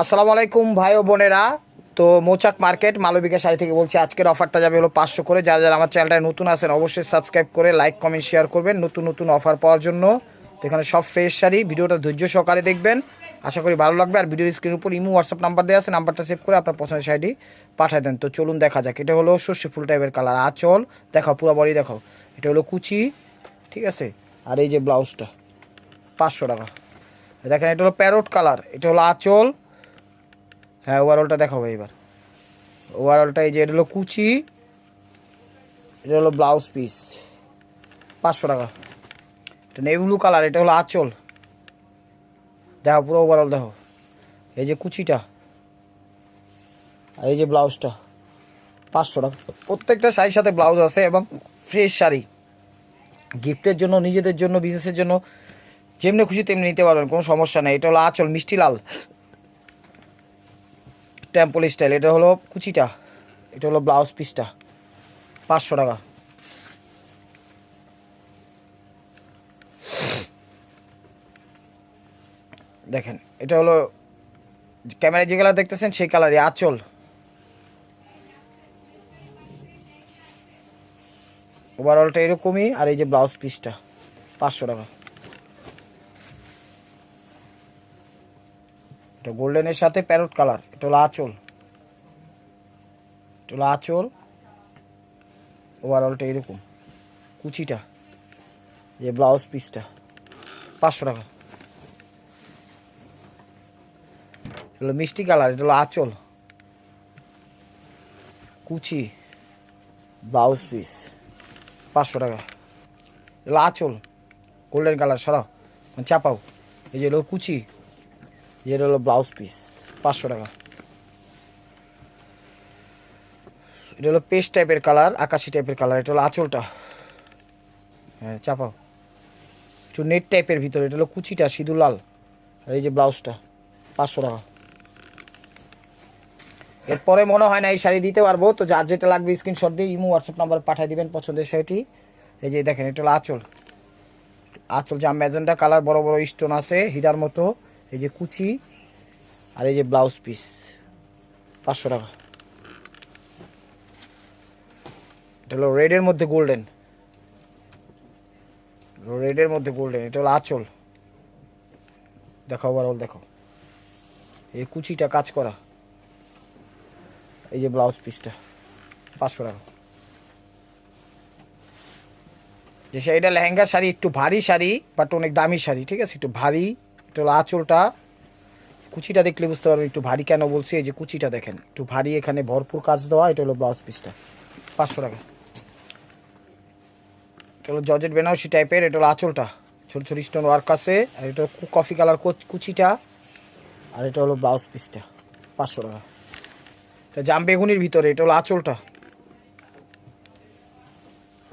আসসালামু আলাইকুম ভাই ও বোনেরা। তো মৌচাক মার্কেট, মালবিকা শাড়ি থেকে বলছি, আজকের অফারটা যাবে হলো পাঁচশো করে। যারা যারা আমার চ্যানেলটায় নতুন আছেন, অবশ্যই সাবস্ক্রাইব করে লাইক, কমেন্ট, শেয়ার করবেন নতুন নতুন অফার পাওয়ার জন্য। তো এখানে সব ফ্রেশ শাড়ি, ভিডিওটা ধৈর্য সহকারে দেখবেন। আশা করি ভালো লাগবে। আর ভিডিওর স্ক্রিনের উপর ইমো, হোয়াটসঅ্যাপ নাম্বার দেওয়া আছে, নাম্বারটা সেভ করে আপনার পছন্দের শাড়িটি পাঠিয়ে দেন। তো চলুন দেখা যাক, এটা হলো সর্ষে ফুল টাইপের কালার আঁচল দেখাও, পুরো বডি দেখাও। এটা হলো কুচি, ঠিক আছে? আর এই যে ব্লাউজটা পাঁচশো টাকা। দেখেন, এটা হলো প্যারোট কালার এটা হলো আঁচল। হ্যাঁ ওভারঅলটা দেখাবো এবার। ওভারঅলটা এই যে, এটা হলো কুচি, এটা হলো ব্লাউজ পিস পাঁচশো টাকা। এটা নেভি ব্লু কালার এটা হলো আঁচল। দেখো পুরো ওভারঅল দেখো এই যে কুচিটা আর এই যে ব্লাউজটা পাঁচশো টাকা। প্রত্যেকটা শাড়ির সাথে ব্লাউজ আছে এবং ফ্রেশ শাড়ি। গিফটের জন্য, নিজেদের জন্য বিজনেসের জন্য, যেমনি খুশি তেমনি নিতে পারবেন, কোনো সমস্যা নেই। এটা হলো আঁচল, মিষ্টি লাল। টেম্পল স্টাইল এটা হলো কুচিটা, এটা হলো ব্লাউজ পিসটা পাঁচশো টাকা। দেখেন, এটা হলো ক্যামেরায় যে কালার দেখতেছেন, সেই কালারই আঁচল। ওভারঅলটা এরকমই, আর এই যে ব্লাউজ পিসটা পাঁচশো টাকা। এটা গোল্ডেনের সাথে প্যারট কালার এটা হলো আঁচল। এটা হলো আঁচল। ওভারঅলটা এরকম। কুচিটা। যে ব্লাউজ পিসটা পাঁচশো টাকা। হলো মিষ্টি কালার এটা হলো আঁচল। কুচি। ব্লাউজ পিস পাঁচশো টাকা। এটা হলো আঁচল। গোল্ডেন কালার সরাও। মানে চাপাও। এই যে হলো কুচি। যেটা হলো ব্লাউজ পিস, পাঁচশো টাকা। এটা হলো পেস্ট টাইপের কালার, আকাশি টাইপের কালার, এটা হলো আঁচলটা। হ্যাঁ চাপাও। একটু নেট টাইপের ভিতরে, এটা হলো কুচিটা, সিঁদুর লাল। আর এই যে ব্লাউজটা, পাঁচশো টাকা। এরপরে মনে হয় না এই শাড়ি দিতে পারব, তো যার যেটা লাগবে স্ক্রিনশট দিয়ে ইমো হোয়াটসঅ্যাপ নাম্বার পাঠিয়ে দিবেন পছন্দের শাড়িটি। এই যে দেখেন, এটা হলো আঁচল। আঁচল যা ম্যাজেন্টা কালার বড় বড় স্টোন আছে, হিরার মতো। এই যে কুচি আর এই যে ব্লাউজ পিস, পাঁচশো টাকা। এটা হলো রেডের মধ্যে গোল্ডেন রেডের মধ্যে গোল্ডেন এটা হলো আঁচল। দেখো ওভারঅল দেখো এই কুচিটা কাজ করা। এই যে ব্লাউজ পিসটা, পাঁচশো টাকা। যে শাড়িটা লেহেঙ্গা শাড়ি, একটু ভারী শাড়ি বাট অনেক দামি শাড়ি, ঠিক আছে? একটু ভারী এটা হলো আঁচলটা। কুচিটা দেখলে বুঝতে পারবেন একটু ভারী কেন বলছি, এই যে কুচিটা দেখেন। একটু ভারী এখানে ভরপুর কাজ দেওয়া, এটা হলো ব্লাউজ পিসটা পাঁচশো টাকা। এটা হলো জর্জেট বেনারসি টাইপের এটা হলো আঁচলটা। ছোটো ছোটো স্টোন ওয়ার্ক আছে, আর এটা কফি কালার কুচিটা, আর এটা হলো ব্লাউজ পিসটা পাঁচশো টাকা। এটা জাম বেগুনির ভিতরে, এটা হলো আঁচলটা।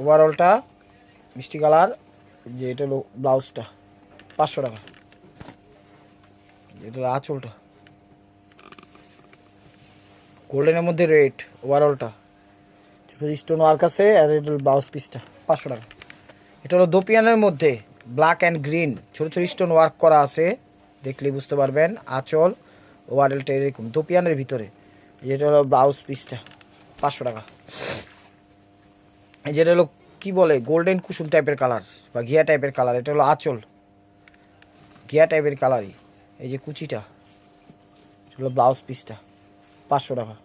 ওভারঅলটা মিষ্টি কালার যে এটা হলো ব্লাউজটা পাঁচশো টাকা। এটা হলো আঁচলটা। গোল্ডেনের মধ্যে রেড ওভারঅলটা ছোটো স্টোন ওয়ার্ক আছে আর এটা ব্লাউজ পিসটা পাঁচশো টাকা। এটা হলো দোপিয়ানের মধ্যে ব্ল্যাক অ্যান্ড গ্রিন ছোটো ছোটো স্টোন ওয়ার্ক করা আছে। দেখলেই বুঝতে পারবেন, আঁচল ওভারঅলটা এরকম, দোপিয়ানের ভিতরে। যেটা হলো ব্লাউজ পিসটা পাঁচশো টাকা। যেটা হলো, কি বলে গোল্ডেন কুসুম টাইপের কালার বা ঘিয়া টাইপের কালার এটা হলো আঁচল। ঘিয়া টাইপের কালারই এই যে কুচিটা হলো ব্লাউজ পিসটা পাঁচশো টাকা।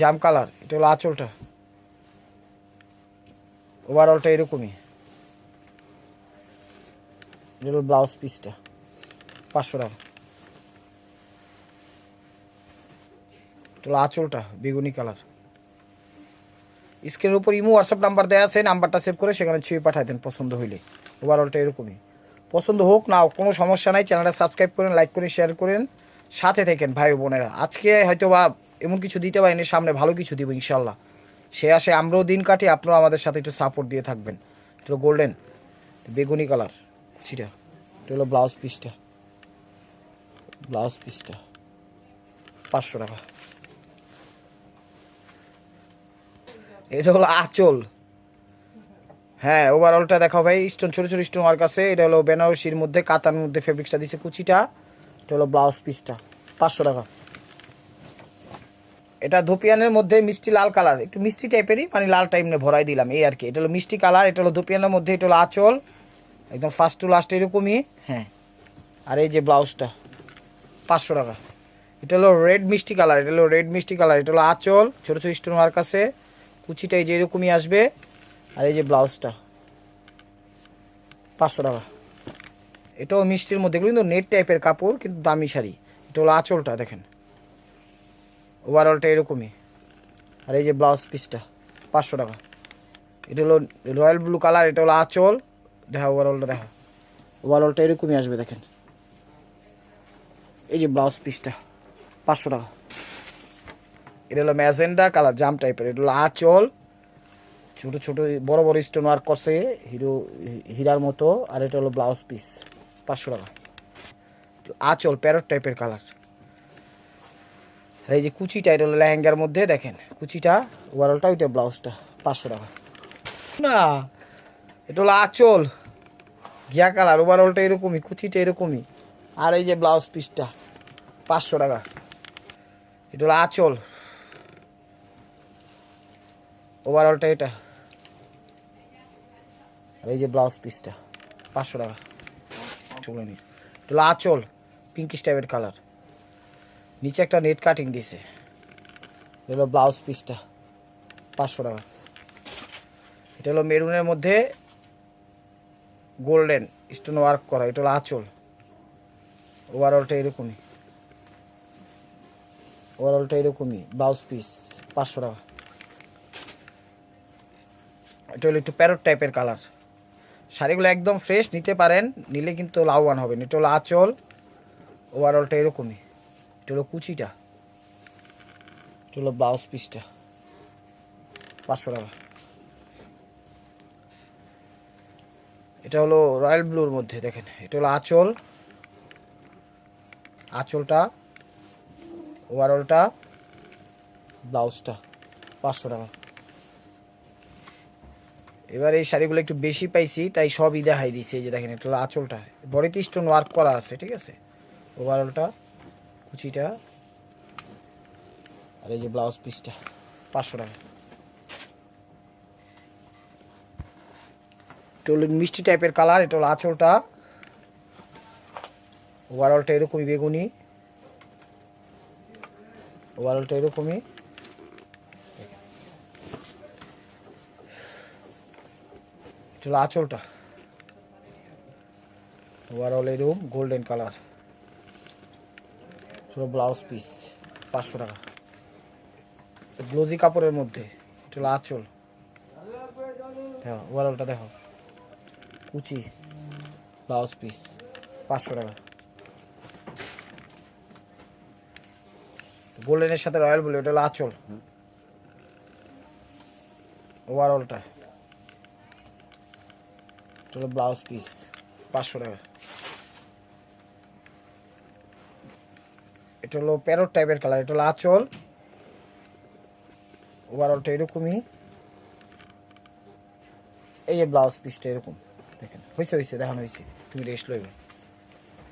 জাম কালার এটা হলো আঁচলটা। ওভারঅলটা এরকমই। এটা হলো ব্লাউজ পিসটা পাঁচশো টাকা। এটা হলো আঁচলটা, বেগুনি কালার স্ক্রিনের উপর ইমো হোয়াটসঅ্যাপ নাম্বার দেওয়া আছে, নাম্বারটা সেভ করে সেখানে ছবি পাঠাই দেন, পছন্দ হইলে। ওভারঅলটা এরকমই। পছন্দ হোক না কোনো সমস্যা নাই চ্যানেলটা সাবস্ক্রাইব করেন লাইক করেন শেয়ার করেন, সাথে থাকেন ভাই বোনেরা। আজকে হয়তো বা এমন কিছু দিতে পারিনি, সামনে ভালো কিছু দিব ইনশাল্লাহ সে আসে, আমরাও দিন কাটি আপনারাও আমাদের সাথে একটু সাপোর্ট দিয়ে থাকবেন। এটা গোল্ডেন বেগুনি কালার সেটা এটা হলো ব্লাউজ পিসটা ব্লাউজ পিসটা পাঁচশো টাকা। এটা হলো আঁচল। হ্যাঁ ওভারঅলটা দেখাও ভাই স্টোন ছোটো ছোটো স্টোন ওয়ার্ক আছে। এটা হলো বেনারসির মধ্যে, কাতার মধ্যে ফেব্রিক্সটা দিছে কুচিটা। এটা হলো ব্লাউজ পিসটা পাঁচশো টাকা। এটা ধোপিয়ানের মধ্যে মিষ্টি লাল কালার, একটু মিষ্টি টাইপেরই মানে লাল নিয়ে ভরাই দিলাম, এই আর কি। এটা হলো মিষ্টি কালার, এটা হলো ধোপিয়ানের মধ্যে, এটা হলো আঁচল। একদম ফার্স্ট টু লাস্ট এরকমই হ্যাঁ। আর এই যে ব্লাউজটা পাঁচশো টাকা। এটা হলো রেড মিষ্টি কালার, এটা হলো রেড মিষ্টি কালার, এটা হলো আঁচল। ছোটো ছোটো স্টোন ওয়ার্ক আছে। কুচিটা এই যে এরকমই আসবে, আর এই যে ব্লাউজটা, পাঁচশো টাকা। এটাও মিষ্টির মধ্যে কিন্তু নেট টাইপের কাপড়, কিন্তু দামি শাড়ি। এটা হলো আঁচলটা, দেখেন। ওভারঅলটা এরকমই। আর এই যে ব্লাউজ পিসটা পাঁচশো টাকা। এটা হলো রয়্যাল ব্লু কালার, এটা হলো আঁচল। দেখা ওভারঅলটা দেখা ওভারঅলটা এরকমই আসবে, দেখেন। এই যে ব্লাউজ পিসটা পাঁচশো টাকা। এটা হলো ম্যাজেন্ডা কালার, জাম টাইপের। এটা হলো আঁচল। ছোটো ছোটো, বড় বড় স্টোন ওয়ার্ক করছে হিরো, হীরার মতো। আর এটা হলো ব্লাউজ পিস পাঁচশো টাকা। আঁচল প্যারট টাইপের কালার। আর এই যে কুচিটা, এটা হলো লেহেঙ্গার মধ্যে, দেখেন। কুচিটা ওভারঅলটা ওইটা ব্লাউজটা পাঁচশো টাকা। না, এটা হলো আঁচল। ঘিয়া কালার ওভারঅলটা এরকমই, কুচিটা এরকমই। আর এই যে ব্লাউজ পিসটা পাঁচশো টাকা। এটা হলো আঁচল। ওভারঅলটা এটা। আর এই যে ব্লাউজ পিসটা পাঁচশো টাকা। চলে নিস। এটা আঁচল পিঙ্কিশ টাইপের কালার নিচে একটা নেট কাটিং দিছে। এটা হলো ব্লাউজ পিসটা পাঁচশো টাকা। এটা হলো মেরুনের মধ্যে গোল্ডেন স্টোন ওয়ার্ক করা। এটা হলো আঁচল ওভারঅলটা এরকমই। ওভারঅলটা এরকমই ব্লাউজ পিস পাঁচশো টাকা। এটা হলো একটু প্যারট টাইপের কালার শাড়িগুলো একদম ফ্রেশ নিতে পারেন, নিলে কিন্তু লাভবান হবেন। এটা হলো আঁচল ওভারঅলটা এরকমই। এটা হলো কুচিটা, এটা হলো ব্লাউজ পিসটা পাঁচশো টাকা। এটা হলো রয়্যাল ব্লুর মধ্যে, দেখেন। এটা হলো আঁচল। আঁচলটা ওভারঅলটা ব্লাউজটা পাঁচশো টাকা। এবার এই শাড়িগুলো একটু বেশি পাইছি, তাই সবই দেখাই দিছি। এই যে দেখেন হলো আঁচলটা। বডিতে স্টোন ওয়ার্ক করা আছে, ঠিক আছে? ওভারঅলটা কুচিটা, আর এই যে ব্লাউজ পিসটা পাঁচশো টাকা। এটা হলো মিষ্টি টাইপের কালার এটা হলো আঁচলটা। ওভারঅলটা এরকমই বেগুনি। ওভারঅলটা এরকমই। হলো আঁচলটা। ওভারঅল এরকম গোল্ডেন কালার পুরো ব্লাউজ পিস পাঁচশো টাকা। গ্লোজি কাপড়ের মধ্যে এটা আঁচল। দেখো ওভারঅলটা দেখো। কুচি ব্লাউজ পিস পাঁচশো টাকা। গোল্ডেনের সাথে রয়্যাল ব্লু ওটা হলো আঁচল। ওভারঅলটা হলো ব্লাউজ পিস, পাঁচশো টাকা। এটা হলো প্যারট টাইপের কালার, এটা হলো আঁচল। ওভারঅলটা এরকমই। এই যে ব্লাউজ পিসটা এরকম, দেখেন হয়েছে হয়েছে দেখানো হয়েছে তুমি রেস্ট লইবে।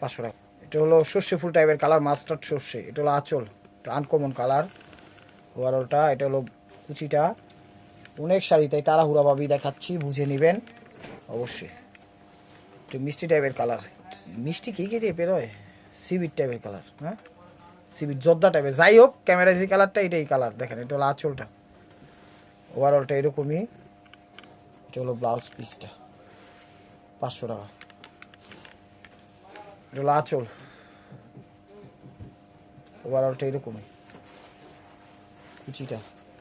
পাঁচশো টাকা। এটা হলো সর্ষে ফুল টাইপের কালার, মাস্টার্ড সর্ষে, এটা হলো আঁচল, এটা আনকমন কালার। ওভারঅলটা এটা হলো কুচিটা। অনেক শাড়ি, তাই তাড়াহুড়াভাবেই দেখাচ্ছি, বুঝে নেবেন। অবশ্যই। একটু মিষ্টি টাইপের কালার মিষ্টি কী কী টাইপের হয়? সিবিট টাইপের কালার হ্যাঁ? সিবিট জর্দা টাইপের যাই হোক ক্যামেরা যে কালারটা এটাই কালার দেখেন, এটা হলো আঁচলটা। ওভারঅলটা এরকমই। এটা হলো ব্লাউজ পিসটা পাঁচশো টাকা। এটা হলো আঁচল। ওভারঅলটা এরকমই। কুচিটা।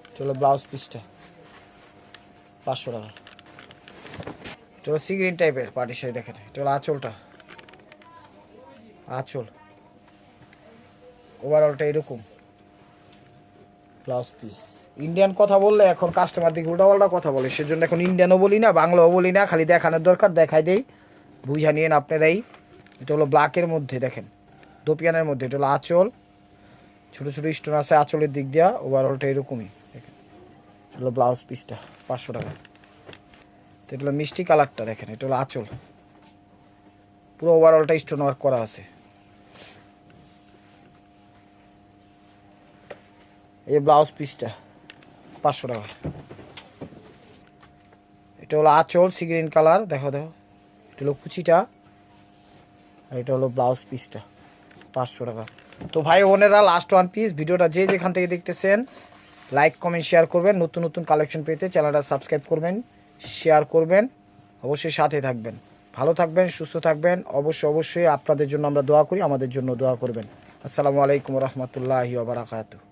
এটা হলো ব্লাউজ পিসটা পাঁচশো টাকা। এটা হলো সি গ্রিন টাইপের পাটি শাড়ি দেখেন, এটা হলো আঁচলটা। আঁচল। ওভারঅলটা এরকম। ব্লাউজ পিস ইন্ডিয়ান কথা বললে এখন কাস্টমার দিকে উল্টাপাল্টা কথা বলে। সেজন্য এখন ইন্ডিয়ানও বলি না, বাংলাও বলি না, খালি দেখানোর দরকার, দেখাই দেই। বুঝা নিয়েন আপনারাই। এটা হলো ব্ল্যাকের মধ্যে, দেখেন। দোপিয়ানের মধ্যে, এটা হলো আঁচল। ছোটো ছোটো স্টোন আছে আঁচলের দিক দিয়া ওভারঅলটা এরকমই। দেখেন। হলো ব্লাউজ পিসটা পাঁচশো টাকা। তো এটা হলো মিষ্টি কালারটা দেখেন, এটা হলো আঁচল। পুরো ওভারঅলটা স্টোন ওয়ার্ক করা আছে। এই ব্লাউজ পিসটা পাঁচশো টাকা। এটা হলো আঁচল সি গ্রিন কালার দেখো দেখো। এটা হলো কুচিটা, আর এটা হলো ব্লাউজ পিসটা পাঁচশো টাকা। তো ভাই বোনেরা লাস্ট ওয়ান পিস ভিডিওটা যে যেখান থেকে দেখতেছেন লাইক কমেন্ট শেয়ার করবেন। নতুন নতুন কালেকশন পেতে চ্যানেলটা সাবস্ক্রাইব করবেন। শেয়ার করবেন। অবশ্যই সাথে থাকবেন। ভালো থাকবেন, সুস্থ থাকবেন। অবশ্যই অবশ্যই আপনাদের জন্য আমরা দোয়া করি, আমাদের জন্য দোয়া করবেন। আসসালামু আলাইকুম রহমতুল্লাহি ওবরাকাতু